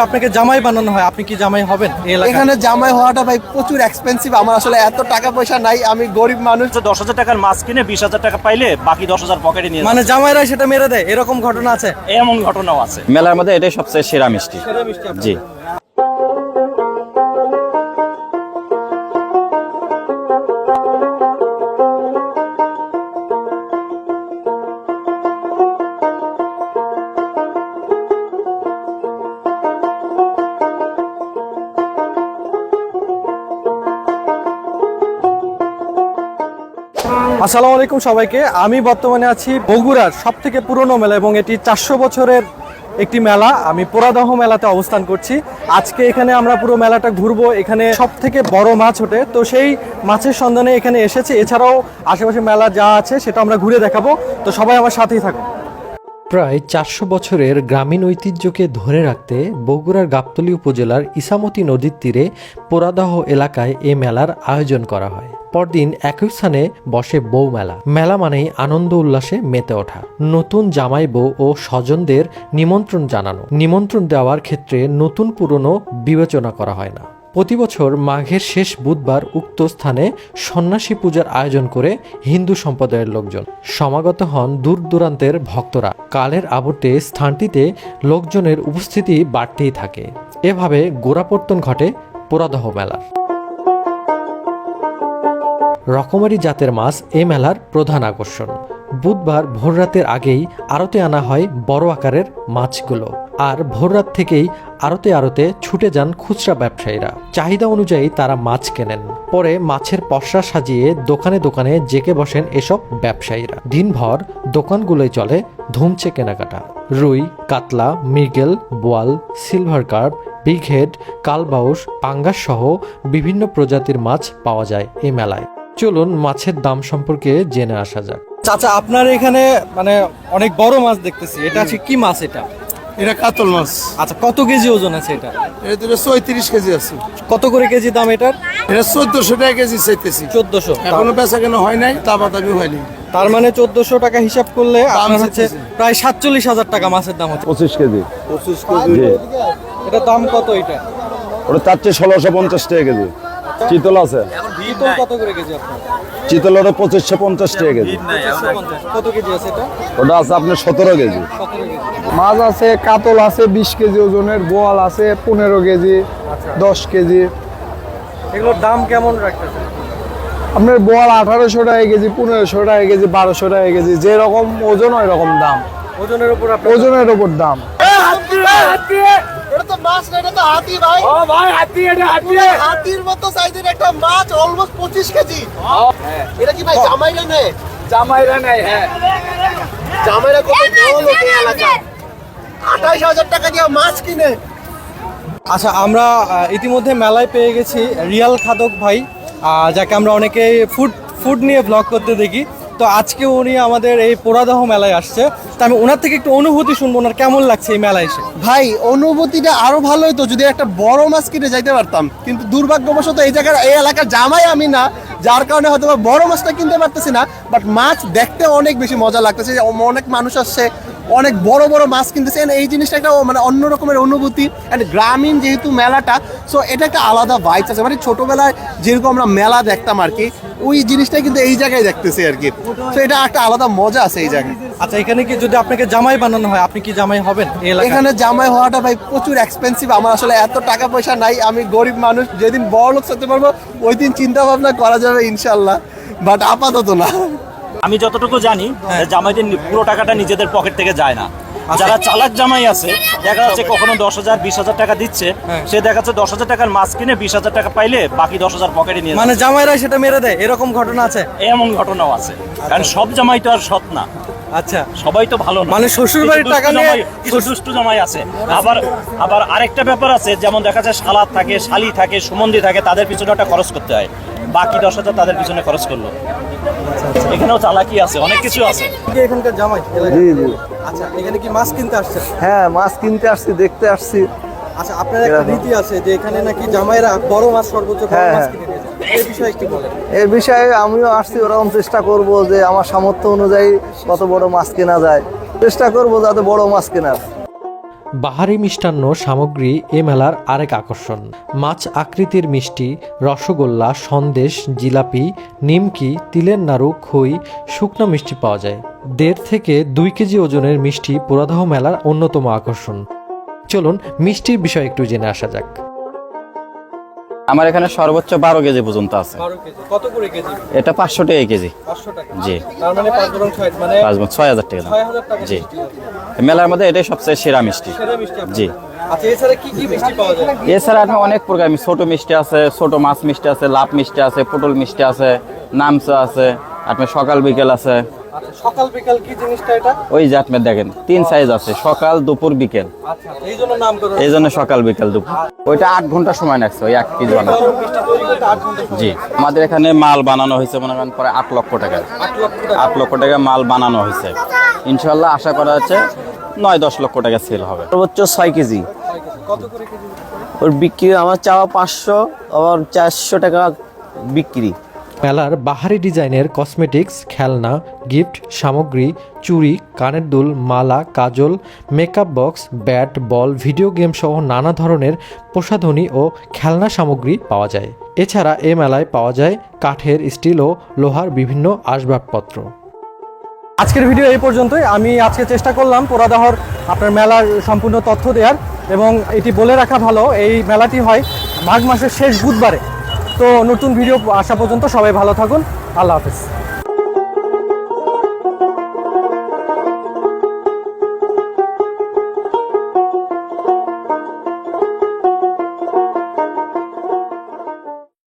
আপনাকে জামাই বানানো হয় আপনি কি জামাই হবেন এখানে জামাই হওয়াটা ভাই প্রচুর এক্সপেন্সিভ আমার আসলে এত টাকা পয়সা নাই আমি গরিব মানুষ। হচ্ছে দশ হাজার টাকার মাছ কিনে বিশ হাজার টাকা পাইলে বাকি দশ হাজার পকেটে নিয়ে মানে জামাইরা সেটা মেরে দেয় এরকম ঘটনা আছে? এমন ঘটনাও আছে। মেলার মধ্যে এটাই সবচেয়ে সেরা মিষ্টি। জি। আসসালামু আলাইকুম সবাইকে। আমি বর্তমানে আছি বগুড়ার সব থেকে পুরনো মেলা এবং এটি চারশো বছরের একটি মেলা। আমি পোড়াদহ মেলাতে অবস্থান করছি। আজকে এখানে আমরা পুরো মেলাটা ঘুরবো। এখানে সব থেকে বড় মাছ ওঠে। তো সেই মাছের সন্ধানে এখানে এসেছে। এছাড়াও আশেপাশে মেলা যা আছে সেটা আমরা ঘুরে দেখাবো। তো সবাই আমার সাথেই থাকুন। প্রায় চারশো বছরের গ্রামীণ ঐতিহ্যকে ধরে রাখতে বগুড়ার গাবতলী উপজেলার ইসামতি নদীর তীরে পোড়াদহ এলাকায় এ মেলার আয়োজন করা হয়। পরদিন একই স্থানে বসে বউ মেলা। মেলা মানেই আনন্দ উল্লাসে মেতে ওঠা। নতুন জামাই বউ ও স্বজনদের নিমন্ত্রণ জানানো। নিমন্ত্রণ দেওয়ার ক্ষেত্রে নতুন পুরনো বিবেচনা করা হয় না। প্রতি বছর মাঘের শেষ বুধবার উক্ত স্থানে সন্ন্যাসী পূজার আয়োজন করে হিন্দু সম্প্রদায়ের লোকজন। সমাগত হন দূর দূরান্তের ভক্তরা। কালের আবর্তে স্থানটিতে লোকজনের উপস্থিতি বাড়তেই থাকে। এভাবে গোড়াপত্তন ঘটে পোড়াদহ মেলার রকমারি জাতের মাছ এ মেলার প্রধান আকর্ষণ। বুধবার ভোররাতের আগেই আড়তে আনা হয় বড় আকারের মাছগুলো। আর ভোররাত থেকেই আড়তে আড়তে ছুটে যান খুচরা ব্যবসায়ীরা। চাহিদা অনুযায়ী তারা মাছ কেনেন। পরে মাছের পসরা সাজিয়ে দোকানে দোকানে জেকে বসেন এসব ব্যবসায়ীরা। দিনভর দোকানগুলোয় চলে ধুমছে কেনাকাটা। রুই, কাতলা, মৃগেল, বোয়াল, সিলভার কার্প, বিগ হেড, কালবাউস, পাঙ্গাস সহ বিভিন্ন প্রজাতির মাছ পাওয়া যায় এই মেলায়। চলুন মাছের দাম সম্পর্কে জেনে আসা যাক। চাচা, আপনার এখানে মানে অনেক বড় মাছ দেখতেছি। এটা আছে কি মাছ এটা? এটা কাতল মাছ। আচ্ছা কত কেজি ওজন আছে এটা? এটা তো ছয়ত্রিশ কেজি আছে। কত করে কেজি দাম এটার? এটা চোদ্দশো টাকা কেজি চাইতেছি। চোদ্দশো। এখনও বেচা কেন হয় নাই তাবা দাবি হয়নি তার মানে চোদ্দশো টাকা হিসাব করলে আপনার হচ্ছে প্রায় সাতচল্লিশ হাজার টাকা মাছের দাম হচ্ছে। পঁচিশ কেজি। পঁচিশ কেজি। এটা দাম কত এটা? ওটা চারটে ষোলোশো পঞ্চাশ টাকা কেজি। চিতল আছে। চিতল কত করে কেজি আপনার? চিতল ওটা পঁচিশশো পঞ্চাশ টাকা কেজি। কত কেজি আছে এটা? ওটা আছে আপনার সতেরো কেজি। মাছ আছে কাতল আছে বিশ কেজি ওজনের বোয়াল আছে পনেরো কেজি দশ কেজি। এগুলোর দাম কেমন রাখতেছে আপনার বোয়াল আঠারোশো টাকা কেজি পনেরোশো টাকা কেজি বারোশো টাকা কেজি যেরকম ওজন ওই রকম দাম। ওজনের উপর ওজনের ওপর দাম। হাতি এটা তো মাছ না এটা তো হাতি ভাই। ও ভাই হাতি এটা হাতি হাতির মতো সাইজের একটা মাছ অলমোস্ট পঁচিশ কেজি। এটা কি ভাই জামাইরা নেয়? জামাইরা নাই হ্যাঁ। জামাইরা কত বড় লোক এই এলাকায় আঠাইশ হাজার টাকা দিয়ে মাছ কিনে। আচ্ছা আমরা ইতিমধ্যে মেলায় পেয়ে গেছি রিয়াল খাদক ভাই। আহ, যাকে আমরা অনেকে ফুড ফুড নিয়ে ব্লগ করতে দেখি। তো আজকে উনি আমাদের এই পোড়াদহ মেলায় আসছে। তা আমি ওনার থেকে একটু অনুভূতি শুনব ওনার কেমন লাগছে এই মেলায় এসে? ভাই, অনুভূতিটা আরও ভালো হতো যদি একটা বড় মাছ কিনে যাইতে পারতাম। কিন্তু দুর্ভাগ্যবশত এই জায়গার, এই এলাকার জামাই আমি না, যার কারণে হয়তো বড় মাছটা কিনতে পারতেছি না বাট মাছ দেখতে অনেক বেশি মজা লাগতেছে, অনেক মানুষ আসছে অনেক বড় বড় মাছ কিনতেছে। এই জিনিসটা একটা মানে অন্য রকমের অনুভূতি। অ্যান্ড গ্রামীণ যেহেতু মেলাটা সো এটা একটা আলাদা ভাইবস আছে। মানে ছোটবেলায় যেরকম আমরা মেলা দেখতাম আর কি ওই জিনিসটাই কিন্তু এই জায়গায় দেখতেছি আর কি। তো এটা একটা আলাদা মজা আছে এই জায়গায়। আচ্ছা এখানে কি যদি আপনাকে জামাই বানানো হয় আপনি কি জামাই হবেন এখানে জামাই হওয়াটা ভাই প্রচুর এক্সপেন্সিভ আমার আসলে এত টাকা পয়সা নাই আমি গরিব মানুষ। যেদিন বড় লোক হতে পারব ওই দিন চিন্তা ভাবনা করা যাবে ইনশাল্লাহ বাট আপাতত না। আমি যতটুকু জানি জামাইদের নি- পুরো টাকাটা নিজেদের পকেট থেকে যায় না। যারা চালাক জামাই আছে দেখা যাচ্ছে কখনো দশ হাজার বিশ হাজার টাকা দিচ্ছে সে দেখা যাচ্ছে দশ হাজার টাকার মাছ কিনে বিশ হাজার টাকা পাইলে বাকি দশ হাজার পকেটে নিয়ে মানে জামাইরা সেটা মেরে দেয় এরকম ঘটনা আছে? এমন ঘটনাও আছে। কারণ সব জামাই তো আর সৎ না। আচ্ছা। সবাই তো ভালো মানে শ্বশুরবাড়ির কিছু টাকা নিয়ে- দুষ্টু জামাই আছে। আবার আবার আরেকটা ব্যাপার আছে যেমন দেখা যায় শালাদ থাকে শালি থাকে সুমন্দি থাকে তাদের পিছনে একটা খরচ করতে হয়। বাকি দশ হাজার তাদের পিছনে খরচ করল। এখানেও চালাকি আছে অনেক কিছু আছে। এখানকার জামাই জি জি। আচ্ছা এখানে কি মাছ কিনতে আসছেন? হ্যাঁ মাছ কিনতে আসছি দেখতে আসছি। আচ্ছা আপনার একটা রীতি আছে যে এখানে নাকি জামাইরা বড় মাছ সর্বোচ্চ বড় হ্যাঁ, মাছ হ্যাঁ। কিনে নিয়ে যায়। এই বিষয়ে বলেন। এর বিষয়ে আমিও আসছি ওরকম চেষ্টা করব যে আমার সামর্থ্য অনুযায়ী কত বড় মাছ কেনা যায়। চেষ্টা করব যাতে বড় মাছ কেনার। বাহারি মিষ্টান্ন সামগ্রী এ মেলার আরেক আকর্ষণ। মাছ আকৃতির মিষ্টি, রসগোল্লা, সন্দেশ, জিলাপি, নিমকি, তিলের নাড়ু, খই, শুকনো মিষ্টি পাওয়া যায়। দেড় থেকে দুই কেজি ওজনের মিষ্টি পুরাদহ মেলার অন্যতম আকর্ষণ। চলুন মিষ্টির বিষয়ে একটু জেনে আসা যাক। আমার এখানে সর্বোচ্চ বারো কেজি পর্যন্ত আছে। কত করে কেজি? এটা পাঁচশো টাকা কেজি। জি। মানে পাঁচ ছয় মানে ছয় হাজার টাকা জি। মেলার মধ্যে এটাই সবচেয়ে সেরা মিষ্টি। জি। আচ্ছা এছাড়া এখন অনেক প্রকার ছোট মিষ্টি আছে ছোট মাছ মিষ্টি আছে লাভ মিষ্টি আছে পটল মিষ্টি আছে নামচা আছে আপনার সকাল বিকেল আছে। আচ্ছা সকাল বিকাল কি জিনিসটা এটা? ওই দেখেন তিন সাইজ আছে সকাল দুপুর বিকেল। আচ্ছা এই জন্য নাম করো এই জন্য সকাল বিকেল দুপুর। ওইটা আট ঘণ্টা সময় লাগছে ওই এক কেজি বানাতে। জি আমাদের এখানে মাল বানানো হয়েছে মনে করেন পরে আট লক্ষ টাকা। আট লক্ষ টাকা। মাল বানানো হয়েছে। ইনশাল্লাহ আশা করা হচ্ছে নয় দশ লক্ষ টাকা সেল হবে। সর্বোচ্চ ছয় কেজি। কেজি ওর বিক্রি আমার চাওয়া পাঁচশো আবার চারশো টাকা বিক্রি। মেলার বাহারি ডিজাইনের কসমেটিক্স, খেলনা, গিফট, সামগ্রী, চুড়ি, কানের দুল, মালা, কাজল, makeup box, bat, ball, video game সহ নানা ধরনের প্রসাধনী ও খেলনা সামগ্রী পাওয়া যায়। এছাড়া এ মেলায় পাওয়া যায় কাঠের স্টিল ও লোহার বিভিন্ন আসবাবপত্র। আজকের ভিডিও এই পর্যন্তই। আমি আজকে চেষ্টা করলাম পোড়াদহর আপনার মেলার সম্পূর্ণ তথ্য দেওয়ার এবং এটি বলে রাখা ভালো, এই মেলাটি হয় মাঘ মাসের শেষ বুধবারে। তো নতুন ভিডিও আসা পর্যন্ত সবাই ভালো থাকুন। আল্লাহ হাফিজ।